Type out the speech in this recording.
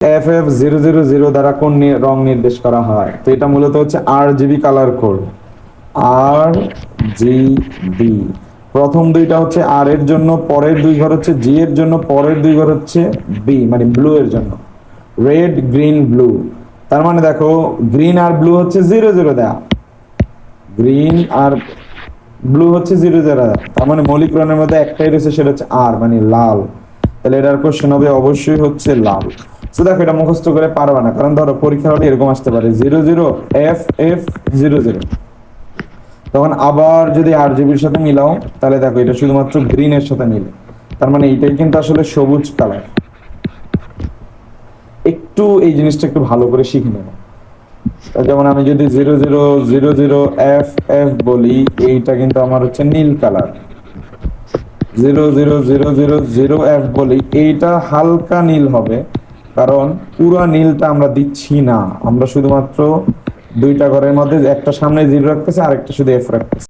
F F zero zero zero দ্বারা কোন রং নির্দেশ করা হয়? তো এটা মূলত হচ্ছে R GB colour code R G B প্রথম দুইটা হচ্ছে আর এর জন্য, পরের দুই ঘর হচ্ছে জি এর জন্য, পরের দুই ঘর হচ্ছে বি মানে ব্লু এর জন্য। রেড গ্রিন ব্লু তার মানে দেখো গ্রিন আর ব্লু হচ্ছে জিরো জিরো দেয়া। গ্রিন আর ব্লু হচ্ছে জিরো জিরো তার মানে মৌলিক রঙের মধ্যে একটাই রয়েছে, সেটা হচ্ছে আর মানে লাল। তাহলে এটার কোশ্চেন হবে অবশ্যই হচ্ছে লাল। দেখো, এটা মুখস্থ করে পারবা না, কারণ ধরো পরীক্ষা হলে এরকম আসতে পারে। Zero zero F F zero zero. তখন আবার যদি আর জিবির সাথে মিলাও, তাহলে দেখো, এটা শুধুমাত্র গ্রিনের সাথে মিলে। তার মানে এইটাই কিন্তু আসলে সবুজ কালার একটু এই জিনিসটা একটু ভালো করে শিখে নেব। যেমন আমি যদি zero zero zero zero F F বলি, এইটা কিন্তু আমার হচ্ছে নীল colour zero zero zero zero zero F বলি, এইটা হালকা নীল হবে। কারণ পুরো নীলটা আমরা দিচ্ছি না। আমরা শুধুমাত্র দুইটা ঘরের মধ্যে একটা সামনে জিরো রাখতেছি, আরেকটা শুধু এফ রাখতেছি।